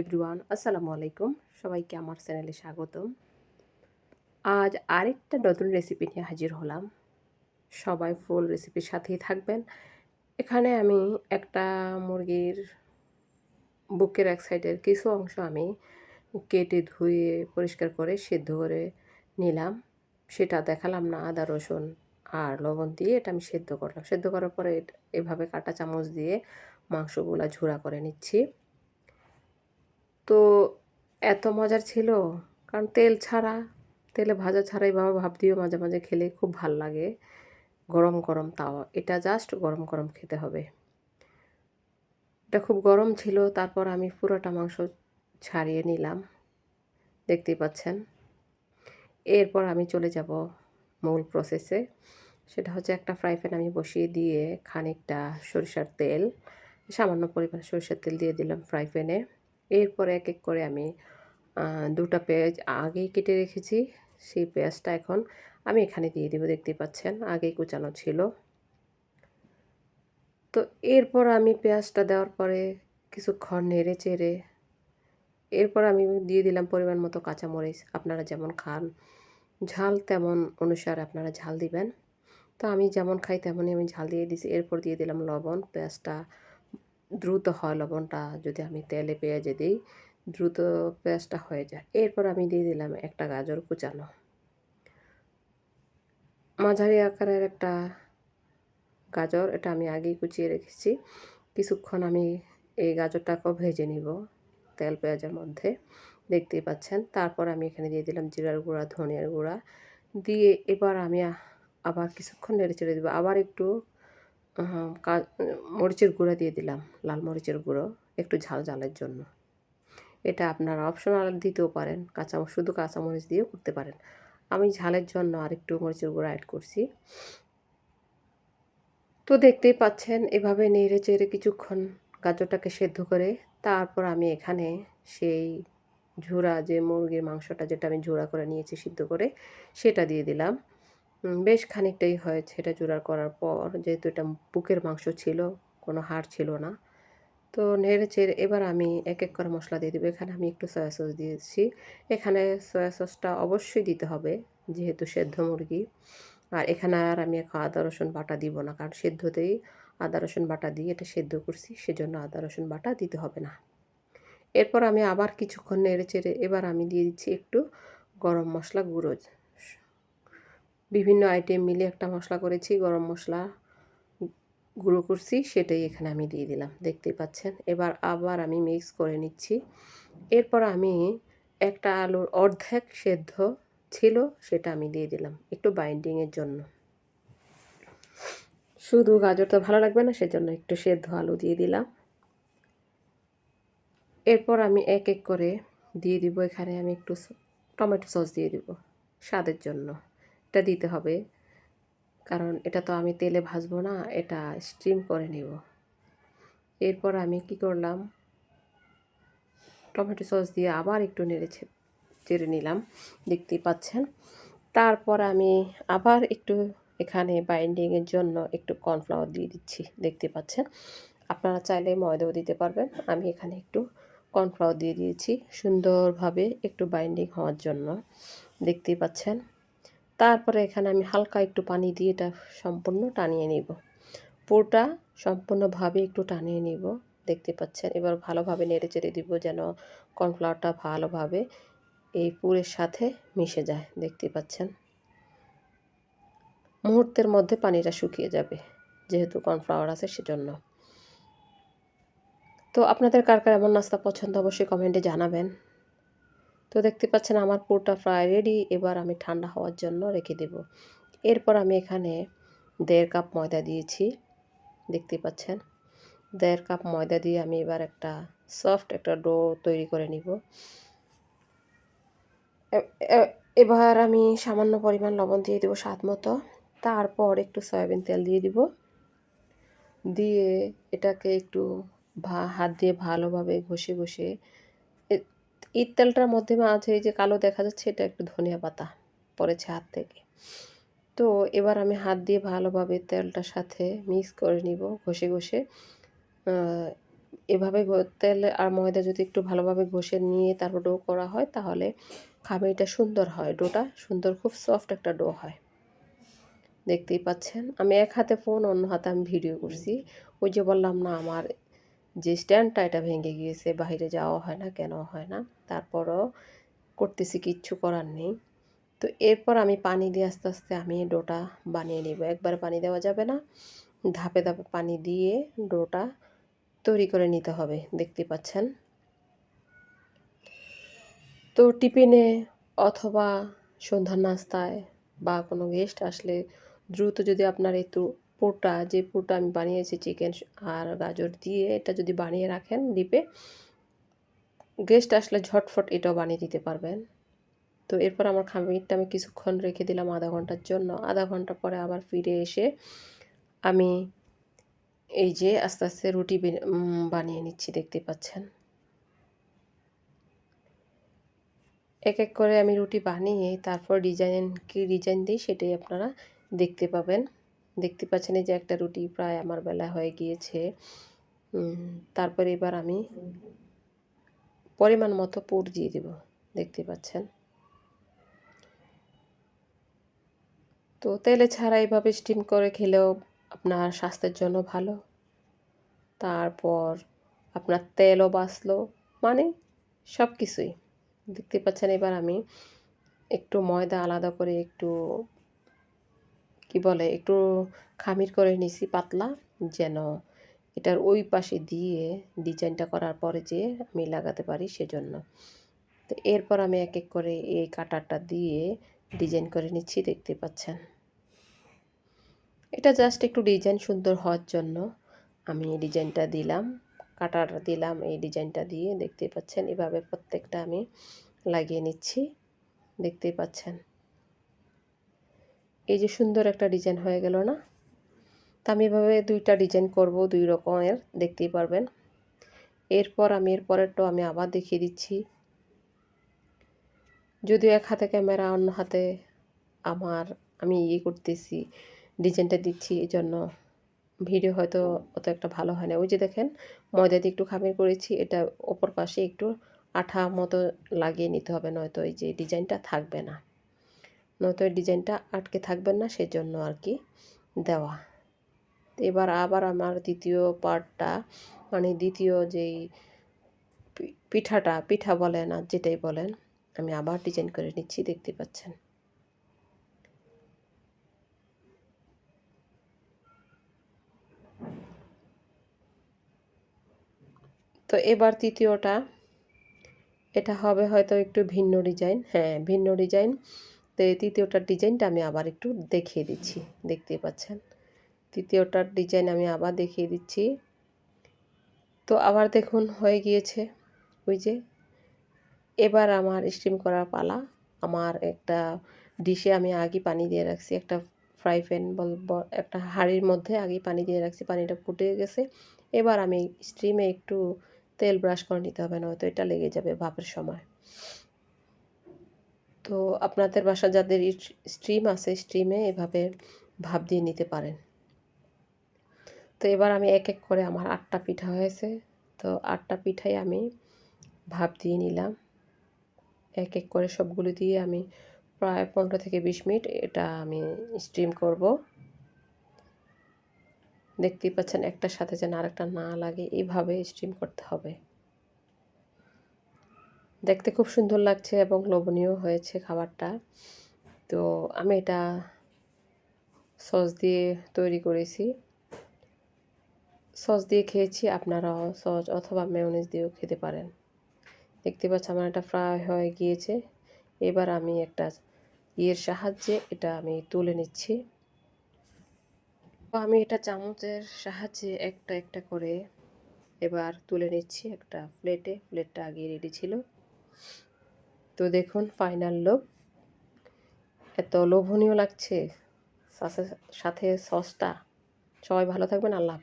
Everyone, আসসালামু আলাইকুম। সবাইকে আমার চ্যানেলে স্বাগতম। আজ আরেকটা নতুন রেসিপি নিয়ে হাজির হলাম। সবাই ফুল রেসিপির সাথেই থাকবেন। এখানে আমি একটা মুরগির বুকের এক সাইডের কিছু অংশ আমি কেটে ধুয়ে পরিষ্কার করে সেদ্ধ করে নিলাম। সেটা দেখালাম না, আদা, রসুন আর লবণ দিয়ে এটা আমি সেদ্ধ করলাম। সেদ্ধ করার পরে এভাবে কাটা চামচ দিয়ে মাংসগুলা ঝুড়া করে নিচ্ছি। তো এত মজার ছিল। কারণ তেল ছাড়া, তেলে ভাজা ছাড়া এইভাবে ভাব দিয়েও মাঝে মাঝে খেলে খুব ভালো লাগে। গরম গরম তাওয়া, এটা জাস্ট গরম গরম খেতে হবে। এটা খুব গরম ছিল, তারপর আমি পুরোটা মাংস ছাড়িয়ে নিলাম। দেখতেই পাচ্ছেন। এরপর আমি চলে যাব মূল প্রসেসে সেটা হচ্ছে একটা ফ্রাই প্যান আমি বসিয়ে দিয়ে খানিকটা সরিষার তেল, সামান্য পরিমাণে সরিষার তেল দিয়ে দিলাম ফ্রাই প্যানে এরপর এক এক করে আমি দুটা পেঁয়াজ আগেই কেটে রেখেছি। সেই পেঁয়াজটা এখন আমি এখানে দিয়ে দেবো দেখতে পাচ্ছেন, আগেই কুচানো ছিল। তো এরপর আমি পেঁয়াজটা দেওয়ার পরে কিছুক্ষণ নেড়ে চেড়ে, এরপর আমি দিয়ে দিলাম পরিমাণ মতো কাঁচামরিচ। আপনারা যেমন খান, ঝাল তেমন অনুসারে আপনারা ঝাল দিবেন। তো আমি যেমন খাই তেমনই আমি ঝাল দিয়ে দিছি। এরপর দিয়ে দিলাম লবণ, পেঁয়াজটা দ্রুত হয় লবণটা যদি আমি তেলে পেঁয়াজে দিই, দ্রুত পেঁয়াজটা হয়ে যায়। এরপর আমি দিয়ে দিলাম একটা গাজর কুচানো। মাঝারি আকারের একটা গাজর, এটা আমি আগেই কুচিয়ে রেখেছি। কিছুক্ষণ আমি এই গাজরটাকেও ভেজে নিব তেল পেঁয়াজের মধ্যে, দেখতেই পাচ্ছেন। তারপর আমি এখানে দিয়ে দিলাম জিরার গুঁড়া, ধনিয়ার গুঁড়া। দিয়ে এবার আমি আবার কিছুক্ষণ নেড়ে চেড়ে দেবো। আবার একটু মরিচের গুঁড়ো দিয়ে দিলাম, লাল মরিচের গুঁড়ো, একটু ঝাল ঝালের জন্য। এটা আপনারা অপশনাল দিতেও পারেন, কাঁচা, শুধু কাঁচামরিচ দিয়েও করতে পারেন। আমি ঝালের জন্য আরেকটু মরিচের গুঁড়ো অ্যাড করছি। তো দেখতেই পাচ্ছেন, এভাবে নেড়ে চেড়ে কিছুক্ষণ গাজরটাকে সেদ্ধ করে, তারপর আমি এখানে সেই ঝুড়া যে মুরগির মাংসটা, যেটা আমি ঝুড়া করে নিয়েছি সিদ্ধ করে, সেটা দিয়ে দিলাম। বেশ খানিকটাই হয়েছে এটা জোড়ার করার পর। যেহেতু এটা বুকের মাংস ছিল, কোনো হাড় ছিল না। তো নেড়ে চেড়ে এবার আমি এক এক করে মশলা দিয়ে দেবো। এখানে আমি একটু সয়া সস দিয়েছি। এখানে সয়া সসটা অবশ্যই দিতে হবে, যেহেতু সেদ্ধ মুরগি। আর এখানে আর আমি এখন আদা, রসুন বাটা দিব না, কারণ সেদ্ধতেই আদা, রসুন বাটা দিয়ে এটা সেদ্ধ করছি, সেজন্য আদা, রসুন বাটা দিতে হবে না। এরপর আমি আবার কিছুক্ষণ নেড়ে চেড়ে এবার আমি দিয়ে দিচ্ছি একটু গরম মশলা গুঁড়ো। বিভিন্ন আইটেম মিলে একটা মশলা করেছি, গরম মশলা গুঁড়ো করছি, সেটাই এখানে আমি দিয়ে দিলাম, দেখতেই পাচ্ছেন। এবার আবার আমি মিক্স করে নিচ্ছি। এরপর আমি একটা আলুর অর্ধেক সেদ্ধ ছিল, সেটা আমি দিয়ে দিলাম, একটু বাইন্ডিংয়ের জন্য। শুধু গাজর তো ভালো লাগবে না, সেজন্য একটু সেদ্ধ আলু দিয়ে দিলাম। এরপর আমি এক এক করে দিয়ে দিব, এখানে আমি একটু টমেটো সস দিয়ে দিব, স্বাদের জন্য। এটা দিতে হবে। কারণ এটা তো আমি তেলে ভাজবো না, এটা স্টিম করে নেব। এরপর আমি কি করলাম? টমেটো সস দিয়ে আবার একটু নেড়ে চেড়ে নিলাম, দেখতেই পাচ্ছেন। তারপর আমি আবার একটু এখানে বাইন্ডিংয়ের জন্য একটু কর্নফ্লাওয়ার দিয়ে দিচ্ছি, দেখতে পাচ্ছেন। আপনারা চাইলে ময়দাও দিতে পারবেন। আমি এখানে একটু কর্নফ্লাওয়ার দিয়ে দিয়েছি, সুন্দরভাবে একটু বাইন্ডিং হওয়ার জন্য, দেখতেই পাচ্ছেন। তারপরে এখানে আমি হালকা একটু পানি দিয়ে এটা সম্পূর্ণ টানিয়ে নিব। পুরোটা সম্পূর্ণভাবে একটু টানিয়ে নিব। দেখতে পাচ্ছেন? এবার ভালোভাবে নেড়ে চেড়ে দিব যেন কর্নফ্লাওয়ারটা ভালোভাবে এই পুরের সাথে মিশে যায়। দেখতে পাচ্ছেন? মুহূর্তের মধ্যে পানিটা শুকিয়ে যাবে, যেহেতু কর্নফ্লাওয়ার আছে সেজন্য। তো আপনাদের কার কার এমন নাস্তা পছন্দ অবশ্যই কমেন্টে জানাবেন। তো দেখতে পাচ্ছেন আমার পুরোটা ফ্রাই রেডি এবার আমি ঠান্ডা হওয়ার জন্য রেখে দেব। এরপর আমি এখানে দেড় কাপ ময়দা দিয়েছি, দেখতে পাচ্ছেন? দেড় কাপ ময়দা দিয়ে আমি এবার একটা সফট একটা ডো তৈরি করে নিব। এবার আমি সামান্য পরিমাণ লবণ দিয়ে দেবো স্বাদ মতো। তারপর একটু সয়াবিন তেল দিয়ে দিব। দিয়ে এটাকে একটু ভা, হাত দিয়ে ভালোভাবে ঘষে ঘষে ঈদ তেলটার মধ্যে আছে এই যে কালো দেখা যাচ্ছে, এটা একটু ধনিয়া পাতা পড়েছে হাত থেকে। তো এবার আমি হাত দিয়ে ভালোভাবে তেলটার সাথে মিক্স করে নিব ঘষে ঘষে। এভাবে তেল আর ময়দা যদি একটু ভালোভাবে ঘষে নিয়ে তারপর ডো করা হয়, তাহলে খামিরটা সুন্দর হয়, ডোটা সুন্দর, খুব সফট একটা ডো হয়। দেখতেই পাচ্ছেন, আমি এক হাতে ফোন, অন্য হাতে আমি ভিডিও করছি। ওই যে বললাম না, আমার যে স্ট্যান্ডটা এটা ভেঙে গিয়েছে, বাইরে যাওয়া হয় না, কেন হয় না, তারপরও করতেছি, কিচ্ছু করার নেই। তো এরপর আমি পানি দিয়ে আস্তে আস্তে আমি ডোটা বানিয়ে নেব। একবার পানি দেওয়া যাবে না, ধাপে ধাপে পানি দিয়ে ডোটা তৈরি করে নিতে হবে, দেখতে পাচ্ছেন? তো টিফিনে অথবা সন্ধ্যার নাস্তায় বা কোনো গেস্ট আসলে দ্রুত যদি আপনার তো পোটা যে পোটা আমি বানিয়েছি চিকেন আর গাজর দিয়ে এটা যদি বানিয়ে রাখেন ডিপে গেস্ট আসলে ঝটফট এটাও বানিয়ে দিতে পারবেন। তো এরপর আমার খামিরটা আমি কিছুক্ষণ রেখে দিলাম আধা ঘণ্টার জন্য। আধা ঘণ্টা পরে আবার ফিরে এসে আমি এই যে আস্তে আস্তে রুটি বানিয়ে নিচ্ছি, দেখতে পাচ্ছেন। এক এক করে আমি রুটি বানিয়ে তারপর ডিজাইন কি ডিজাইন দিই সেটাই আপনারা দেখতে পাবেন। দেখতে পাচ্ছেন এই যে একটা রুটি প্রায় আমার বেলা হয়ে গিয়েছে। তারপরে এবার আমি পরিমাণ মতো পুর দিয়ে দেব, দেখতে পাচ্ছেন। তো তেলে ছাড়া এইভাবে স্টিম করে খেলেও আপনার স্বাস্থ্যের জন্য ভালো। তারপর আপনার তেলও বাঁচলো মানে সব কিছুই দেখতে পাচ্ছেন এবার আমি একটু ময়দা আলাদা করে একটু কি বলে, একটু খামির করে নিছি পাতলা, যেন এটার ওই পাশে দিয়ে ডিজাইনটা করার পরে যে আমি লাগাতে পারি সেজন্য। তো এরপর আমি এক এক করে এই কাটারটা দিয়ে ডিজাইন করে নিচ্ছি, দেখতে পাচ্ছেন। এটা জাস্ট একটু ডিজাইন সুন্দর হওয়ার জন্য আমি ডিজাইনটা দিলাম, কাটার দিলাম এই ডিজাইনটা দিয়ে, দেখতে পাচ্ছেন এভাবে প্রত্যেকটা আমি লাগিয়ে নিচ্ছি দেখতেই পাচ্ছেন। এই যে সুন্দর একটা ডিজাইন হয়ে গেল না? তা আমি এভাবে দুইটা ডিজাইন করব, দুই রকমের, দেখতেই পারবেন। এরপর আমি এর পরেরটাও আমি আবার দেখিয়ে দিচ্ছি। যদিও এক হাতে ক্যামেরা, অন্য হাতে আমার, আমি ইয়ে করতেছি, ডিজাইনটা দিচ্ছি এই জন্য ভিডিও হয়তো অত একটা ভালো হয় না। ওই যে দেখেন, ময়দা দিয়ে একটু খামির করেছি, এটা ওপর পাশে একটু আঠা মতো লাগিয়ে নিতে হবে, নয়তো এই যে ডিজাইনটা থাকবে না। নয়তো ডিজাইনটা আটকে থাকবেন না সেজন্য আর কি দেওয়া। এবার আবার আমার দ্বিতীয় পার্টটা মানে দ্বিতীয় যেই পিঠাটা, পিঠা বলেন আর যেটাই বলেন, আমি আবার ডিজাইন করে নিচ্ছি, দেখতে পাচ্ছেন। তো এবার তৃতীয়টা, এটা হবে হয়তো একটু ভিন্ন ডিজাইন হ্যাঁ ভিন্ন ডিজাইন। তো এই তৃতীয়টার ডিজাইনটা আমি আবার একটু দেখিয়ে দিচ্ছি। দেখতে পাচ্ছেন? তৃতীয়টার ডিজাইন আমি আবার দেখিয়ে দিচ্ছি। তো আবার দেখুন, হয়ে গিয়েছে। ওই যে, এবার আমার স্টিম করার পালা। আমার একটা ডিশে আমি আগে পানি দিয়ে রাখছি। একটা ফ্রাই প্যান বল একটা হাঁড়ির মধ্যে আগে পানি দিয়ে রাখছি। পানিটা ফুটে গেছে। এবার আমি স্টিমে একটু তেল ব্রাশ করে নিতে হবে, নয়তো এটা লেগে যাবে ভাপের সময়। তো আপনাদের বাসা যাদের স্ট্রিম আছে স্ট্রিমে এভাবে ভাব দিয়ে নিতে পারেন। তো এবার আমি এক এক করে আমার আটটা পিঠা হয়েছে। তো আটটা পিঠাই আমি ভাব দিয়ে নিলাম। এক এক করে সবগুলো দিয়ে আমি প্রায় পনেরো থেকে বিশ মিনিট এটা আমি স্ট্রিম করব। দেখতেই পাচ্ছেন একটার সাথে যেন আরেকটা না লাগে এইভাবে স্ট্রিম করতে হবে। দেখতে খুব সুন্দর লাগছে এবং লোভনীয় হয়েছে খাবারটা। তো আমি এটা সস দিয়ে তৈরি করেছি। সস দিয়ে খেয়েছি, আপনারাও সস অথবা মেয়নিজ দিয়েও খেতে পারেন। দেখতে পাচ্ছি আমার এটা ফ্রাই হয়ে গিয়েছে। এবার আমি একটা ইয়ের সাহায্যে এটা আমি তুলে নিচ্ছি। আমি এটা চামচের সাহায্যে একটা একটা করে এবার তুলে নিচ্ছি একটা প্লেটে প্লেটটা আগে রেডি ছিল। তো দেখুন ফাইনাল লোভ এত লোভনীয় লাগছে। সাথে সসটা সবাই ভালো থাকবেন আল্লাহ